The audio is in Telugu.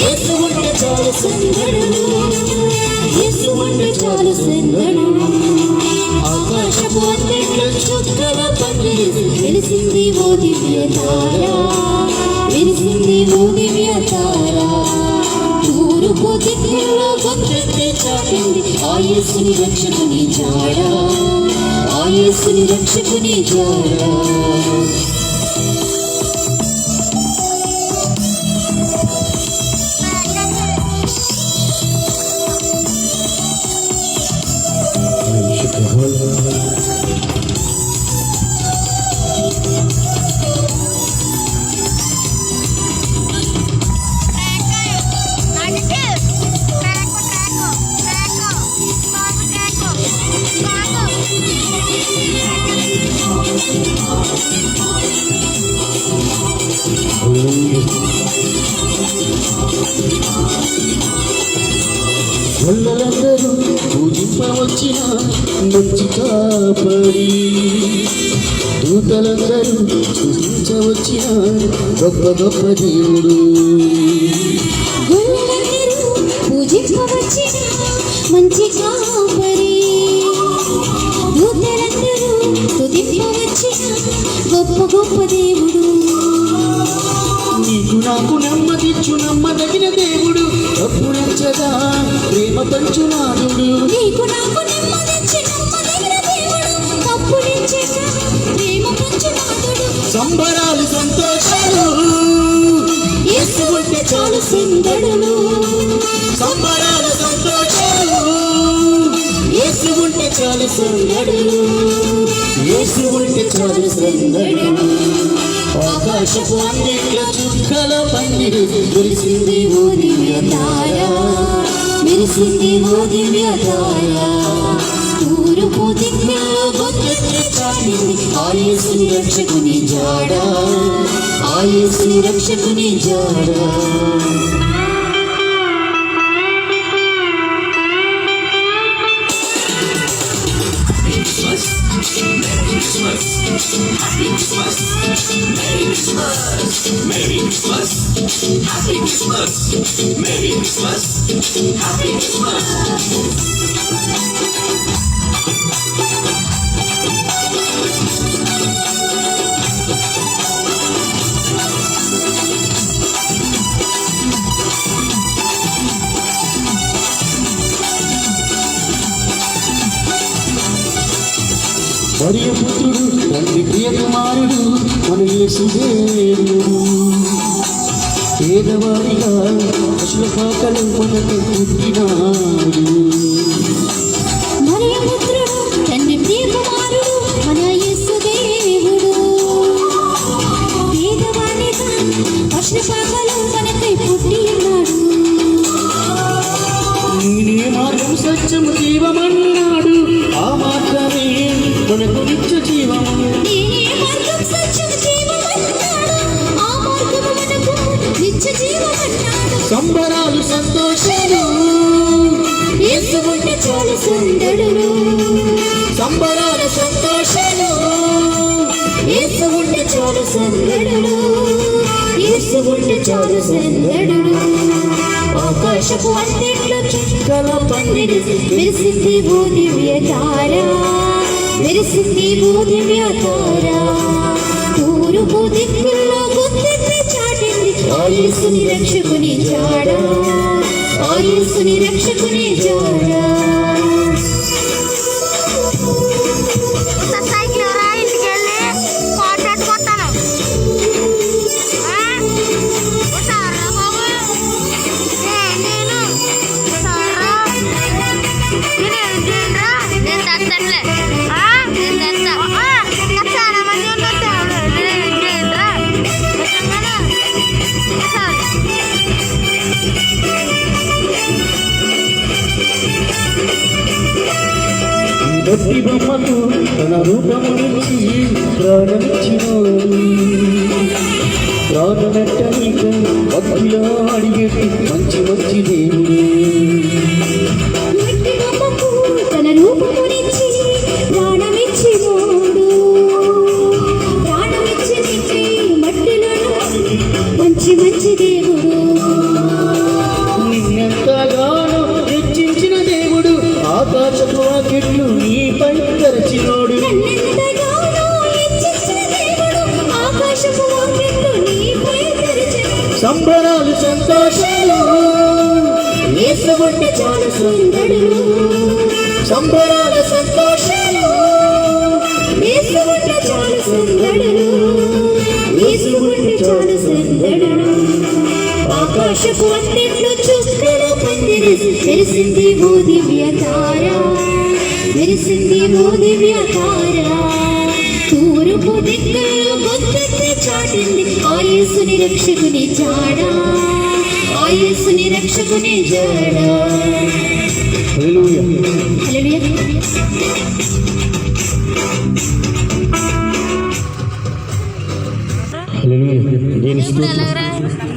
యేసు ఉంటే చాలు సందడులు యేసు ఉంటే చాలు సందడులు ఆకాశపు అంతెట్ల చుక్కల పండి వెలిసింది ఓ దివ్య తార. వెలిసింది ఓ దివ్య తార. తూర్పు దిక్కుల్లో గొంతెత్తి చాటింది ఆ రక్షకుని జాడ ఆ రక్షకుని జాడ వల్లలందరూ పూజింపవచ్చిన మంచి కాపరి. దూతలందరూ స్థుతించవచ్చిన గొప్ప గొప్ప దేవుడు. మంచి కాపరి. దూతలందరూ గొప్ప గొప్ప దేవుడు. నీకు నాకు నెమ్మదిచ్చు నమ్మదగిన దేవుడు. అప్పుడంచగా ప్రేమ పంచునాదుడు నీకు నాకు నెమ్మదించి నమ్మదగిన దేవుడు. తప్పుడించేట ప్రేమ పంచునాథుడు సంబరాలు సంతోషాలు. యేసు ఉంటే చాలు సింగడులు సంబరాలు సంతోషాలు. యేసు ఉంటే చాలు సంగడులు యేసు ఉంటే చాలు సందడులు ఆకాశపు అన్నిట్ల చుక్కల పందిరి మురిసింది ఓ దివ్య తార మెరిసింది ఓ దివ్య తార తూరుపు దిక్కుల్లో గొంతెత్తి చాటింది ఆయేసుని రక్షకుని జాడ ఆయేసు రక్షకుని జాడ Christmas, Happy Christmas, Merry Christmas, Merry Christmas, Happy Christmas, Merry Christmas, Happy Christmas. పుత్రుడు తండ్రి ప్రియకుమారుడు మన యేసుదేవుడు పేదవారిగా పశుల పాకలు మనకు పుట్టినాడు మనకు నిత్య జీవమన్నాడు సంబరాలు సంతోషాలు. చాలు సుందరుడు. సంబరాలు సంతోషాలు. ఉంటే చాలు సుందరుడు. యేసు ఉంటే చాలు సుందరుడు. ఆకాశపు అంతెట్లో చుక్కల పందిరి మెరిసింది ఓ దివ్య తార మెరిసింది ఓ దివ్య తార తూర్పు దిక్కుల్లో గుర్తెత్తి చాటింది ఆయుసుని రక్షకుని జాడ ఆయుసుని రక్షకుని జాడ సైకిల్ ఎవరా సార్. గట్టి బొమ్మకు తన రూపము నుంచి ప్రారంభించినోడు ప్రాణమెట్టనిక భక్తిలో అడిగేటి మంచి మంచి దేవుడు సంబరాలు సంతోషాలు. వేసుకుంటే చాలు సుందరులు. సంబరాల సంతోషాలు. వేసుకుంటే చాలు సుందరులు. వేసుకుంటే చాలు సుందరులు. ఆకాశపు అన్నిట్లు చుక్కల పందిరి మెరిసింది ఓ దివ్య తార. మెరిసింది ఓ దివ్య తారా. తూర్పు దిక్కులు గొంతెత్తి చాటింది. ఆయుసుని రక్షకుని జాడ. ఆయుసుని రక్షకుని జాడ. హల్లెలూయా.